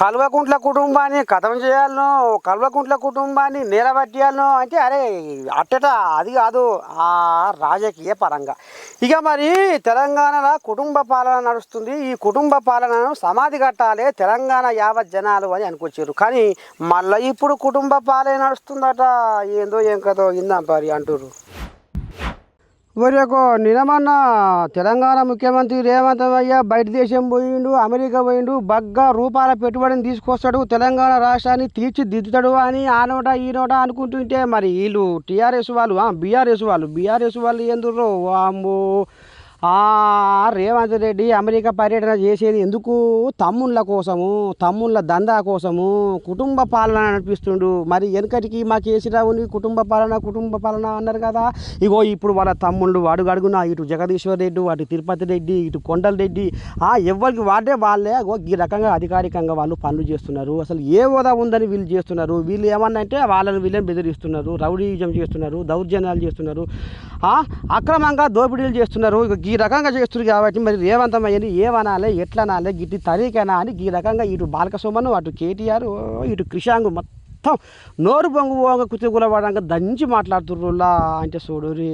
కల్వకుంట్ల కుటుంబాన్ని కథం చేయాలనో కల్వకుంట్ల కుటుంబాన్ని నిలబట్టియాలను అంటే అరే అట్టట అది కాదు ఆ రాజకీయ పరంగా. ఇక మరి తెలంగాణలో కుటుంబ పాలన నడుస్తుంది. ఈ కుటుంబ పాలనను సమాధి కట్టాలే తెలంగాణ యావత్ జనాలు అని అనుకొచ్చారు. కానీ మళ్ళీ ఇప్పుడు కుటుంబ పాలన నడుస్తుందట. ఏందో ఏం కదో ఇందాం పరి అంటారు ఒరేకో నిలమన్న తెలంగాణ ముఖ్యమంత్రి రేవంత్ అయ్య బయట దేశం పోయిండు అమెరికా పోయిండు బగ్గా రూపాయల పెట్టుబడిని తీసుకొస్తాడు తెలంగాణ రాష్ట్రాన్ని తీర్చిదిద్దుతాడు అని ఆ నోట ఈ నోట అనుకుంటుంటే మరి వీళ్ళు టీఆర్ఎస్ వాళ్ళు బీఆర్ఎస్ వాళ్ళు బీఆర్ఎస్ వాళ్ళు ఎందుకు వామ్మో. రేవంత్ రెడ్డి అమెరికా పర్యటన చేసేది ఎందుకు? తమ్ముళ్ళ కోసము తమ్ముళ్ళ దందా కోసము కుటుంబ పాలన నడిపిస్తుండు. మరి వెనకటికి మా కేసీరావుని కుటుంబ పాలన కుటుంబ పాలన అన్నారు కదా. ఇగో ఇప్పుడు వాళ్ళ తమ్ముళ్ళు వాడు గడుగున ఇటు జగదీశ్వర్ రెడ్డి అటు తిరుపతి రెడ్డి ఇటు కొండల రెడ్డి ఎవరికి వాడే వాళ్ళే. ఈ రకంగా అధికారికంగా వాళ్ళు పనులు చేస్తున్నారు. అసలు ఏ హోదా ఉందని వీళ్ళు చేస్తున్నారు? వీళ్ళు ఏమన్నా అంటే వాళ్ళని వీళ్ళని బెదిరిస్తున్నారు రౌడీజం చేస్తున్నారు దౌర్జన్యాలు చేస్తున్నారు. అక్రమంగా దోపిడీలు చేస్తున్నారు. ఇక ఈ రకంగా చేస్తుంది కాబట్టి మరి రేవంతమయ్యని ఏమనాలి ఎట్లనాలి గిట్టి తరీకనా అని ఈ రకంగా ఇటు బాలకసోమను అటు కేటీఆర్ ఇటు క్రిషాంగు మొత్తం నోరు పొంగు పోంగ కుతుగులపడంగా దంచి మాట్లాడుతుర్రులా అంటే చూడురి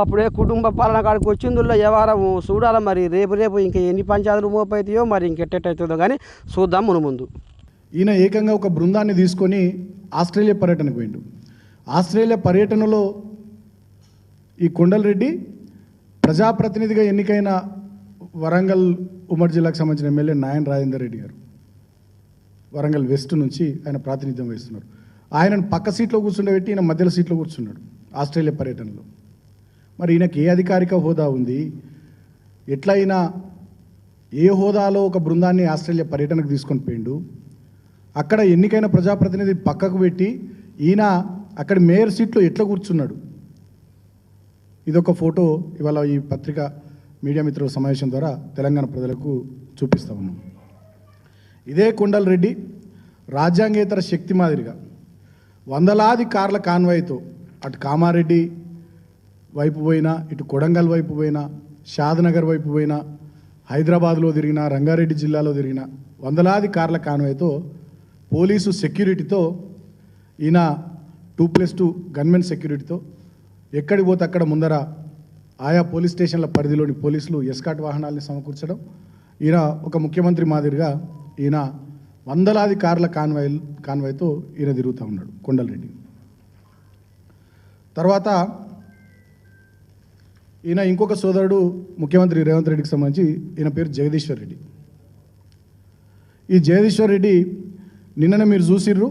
అప్పుడే కుటుంబ పాలన కాడికి వచ్చిందిలో ఎవరం చూడాలి మరి రేపు రేపు ఇంకా ఎన్ని పంచాయతీలు మోపైతాయో మరి ఇంకెట్టేటవుతుందో కానీ చూద్దాం మును ముందు. ఈయన ఏకంగా ఒక బృందాన్ని తీసుకొని ఆస్ట్రేలియా పర్యటనకు పోయిండు. ఆస్ట్రేలియా పర్యటనలో ఈ కొండలరెడ్డి ప్రజాప్రతినిధిగా ఎన్నికైన వరంగల్ ఉమ్మడి జిల్లాకు సంబంధించిన ఎమ్మెల్యే నాయన్ రాజేందర్ రెడ్డి గారు. వరంగల్ వెస్ట్ నుంచి ఆయన ప్రాతినిధ్యం వహిస్తున్నారు. ఆయనను పక్క సీట్లో కూర్చుండబెట్టి ఈయన మధ్యలో సీట్లో కూర్చున్నాడు ఆస్ట్రేలియా పర్యటనలో. మరి ఈయనకి ఏ అధికారిక హోదా ఉంది? ఎట్లయినా ఏ హోదాలో ఒక బృందాన్ని ఆస్ట్రేలియా పర్యటనకు తీసుకొని పోయిండు? అక్కడ ఎన్నికైన ప్రజాప్రతినిధి పక్కకు పెట్టి ఈయన అక్కడ మేయర్ సీట్లో ఎట్లా కూర్చున్నాడు? ఇదొక ఫోటో ఇవాళ ఈ పత్రిక మీడియా మిత్రుల సమావేశం ద్వారా తెలంగాణ ప్రజలకు చూపిస్తా ఉన్నాం ఇదే కొండలరెడ్డి రాజ్యాంగేతర శక్తి మాదిరిగా వందలాది కార్ల కాన్వాయ్తో అటు కామారెడ్డి వైపు పోయినా ఇటు కొడంగల్ వైపు పోయినా షాద్నగర్ వైపు పోయినా హైదరాబాద్లో తిరిగిన రంగారెడ్డి జిల్లాలో తిరిగిన వందలాది కార్ల కాన్వాయ్తో పోలీసు సెక్యూరిటీతో ఈయన టూ ప్లస్ టూ గన్మెన్ సెక్యూరిటీతో ఎక్కడికి పోతే అక్కడ ముందర ఆయా పోలీస్ స్టేషన్ల పరిధిలోని పోలీసులు ఎస్కాట్ వాహనాల్ని సమకూర్చడం. ఈయన ఒక ముఖ్యమంత్రి మాదిరిగా ఈయన వందలాది కార్ల కాన్వాయ్ కాన్వాయ్తో ఈయన తిరుగుతూ ఉన్నాడు కొండలరెడ్డి. తర్వాత ఈయన ఇంకొక సోదరుడు ముఖ్యమంత్రి రేవంత్ రెడ్డికి సంబంధించి ఈయన పేరు జగదీశ్వర్ రెడ్డి. ఈ జగదీశ్వర్ రెడ్డి నిన్ననే మీరు చూసిర్రు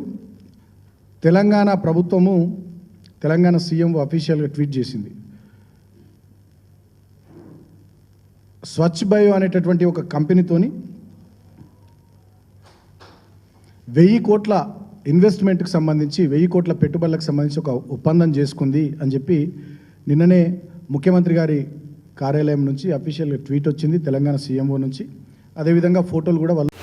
తెలంగాణ ప్రభుత్వము తెలంగాణ సీఎం అఫీషియల్గా ట్వీట్ చేసింది. స్వచ్ఛ బయో అనేటటువంటి ఒక కంపెనీతోని వెయ్యి కోట్ల ఇన్వెస్ట్మెంట్కి సంబంధించి వెయ్యి కోట్ల పెట్టుబడులకు సంబంధించి ఒక ఒప్పందం చేసుకుంది అని చెప్పి నిన్ననే ముఖ్యమంత్రి గారి కార్యాలయం నుంచి అఫీషియల్గా ట్వీట్ వచ్చింది తెలంగాణ సీఎంఓ నుంచి. అదేవిధంగా ఫోటోలు కూడా వాళ్ళు